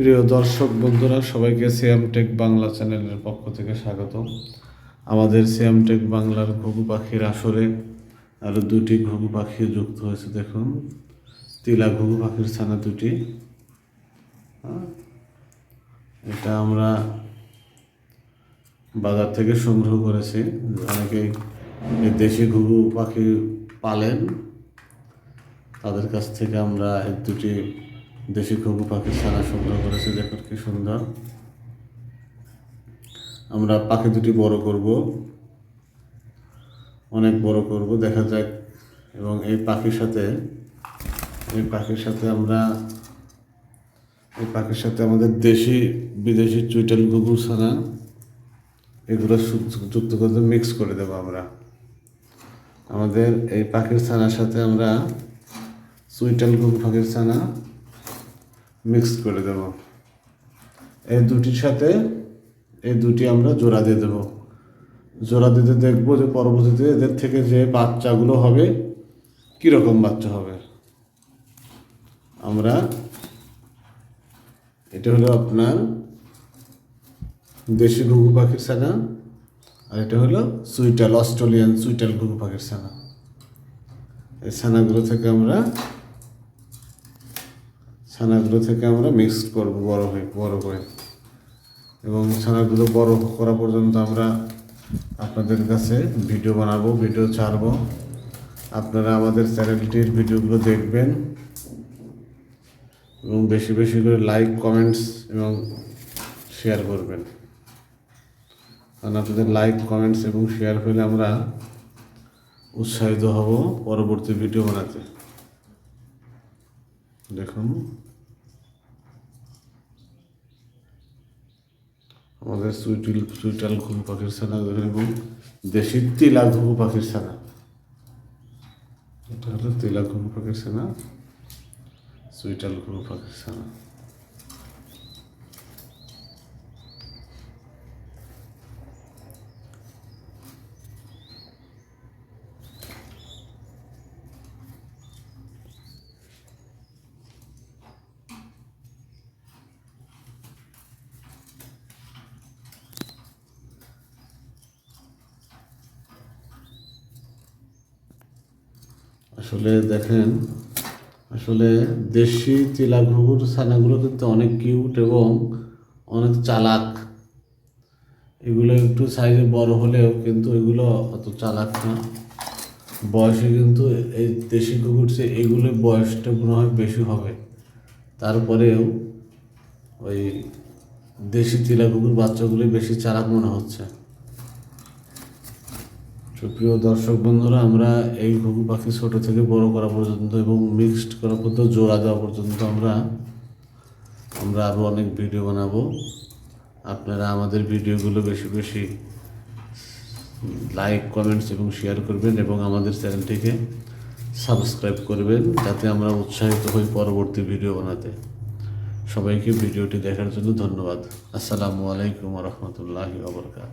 প্রিয় দর্শক বন্ধুরা, সবাইকে সিএম টেক বাংলা চ্যানেলের পক্ষ থেকে স্বাগত। আমাদের সিএম টেক বাংলার ঘুঘু পাখির আসরে আরও দুটি ঘুঘু পাখি যুক্ত হয়েছে, দেখুন। তিলা ঘুঘু পাখির ছানা দুটি। হ্যাঁ। এটা আমরা বাজার থেকে সংগ্রহ করেছি। অনেকেই এই দেশি ঘুঘু পাখি পালেন। তাদের কাছ থেকে আমরা এই দুটি দেশি ঘুঘু পাখির ছানা সংগ্রহ করেছে দেখুন কি সুন্দর আমরা পাখি দুটি বড় করব, অনেক বড় করব, দেখা যাক। এবং এই পাখির সাথে, এই পাখির সাথে আমরা, এই পাখির সাথে আমাদের দেশি, বিদেশি চুইটাল ঘুঘু ছানা, এগুলো যুক্ত- যুক্ত করে মিক্স করে দেবো আমরা। আমাদের এই পাখির ছানার সাথে আমরা সুইটাল ঘুঘু পাখির ছানা মিক্স করে দেব। এই দুটির সাথে এই দুটি আমরা জোড়া দিয়ে দেব। জোড়া দিতে দেখব যে পরবর্তীতে এদের থেকে যে বাচ্চাগুলো হবে, কীরকম বাচ্চা হবে। আমরা এটা হলো আপনার দেশি ঘুঘু পাখির ছানা, আর এটা হলো সুইটাল, অস্ট্রেলিয়ান সুইটাল ঘুঘু পাখির ছানা। এই ছানাগুলো থেকে আমরা ছানাগুলো থেকে আমরা মিক্স করব বড় হয়ে, বড় করে। এবং ছানাগুলো বড় করা পর্যন্ত আমরা আপনাদের কাছে ভিডিও বানাবো ভিডিও ছাড়বো। আপনারা আমাদের চ্যানেলটির ভিডিওগুলো দেখবেন। এবং বেশি বেশি করে লাইক কমেন্টস এবং শেয়ার করবেন। কারণ আপনাদের লাইক কমেন্টস এবং শেয়ার পেলে আমরা উৎসাহিত হব পরবর্তী ভিডিও বানাতে। দেখুন আমাদের সুইটিল সুইটাল ঘুম পাখির ছানা দেখুন এবং দেশি তিলা ঘুঘু পাখির ছানা। এটা হলো তিলা ঘুঘু পাখির ছানা, সুইটাল ঘুঘু পাখির ছানা। আসলে দেখেন, আসলে দেশি তিলা ঘুঘুর ছানাগুলো কিন্তু অনেক কিউট এবং অনেক চালাক। এগুলো একটু সাইজে বড় হলেও কিন্তু এগুলো অত চালাক না। বয়সে কিন্তু এই দেশি কুকুর চেয়ে এগুলোর বয়সটা মনে হয় বেশি হবে। তারপরেও ওই দেশি তিলা কুকুর বাচ্চাগুলি বেশি চালাক মনে হচ্ছে। সুপ্রিয় দর্শক বন্ধুরা, আমরা এই ঘুঘু পাখি ছোট থেকে বড় করা পর্যন্ত এবং মিক্সড করা পর্যন্ত, জোড়া দেওয়া পর্যন্ত আমরা আমরা আরও অনেক ভিডিও বানাবো। আপনারা আমাদের ভিডিওগুলো বেশি বেশি লাইক কমেন্টস এবং শেয়ার করবেন এবং আমাদের চ্যানেলটিকে সাবস্ক্রাইব করবেন, যাতে আমরা উৎসাহিত হই পরবর্তী ভিডিও বানাতে। সবাইকে ভিডিওটি দেখার জন্য ধন্যবাদ। আসসালামু আলাইকুম রহমতুল্লাহি আবরকাত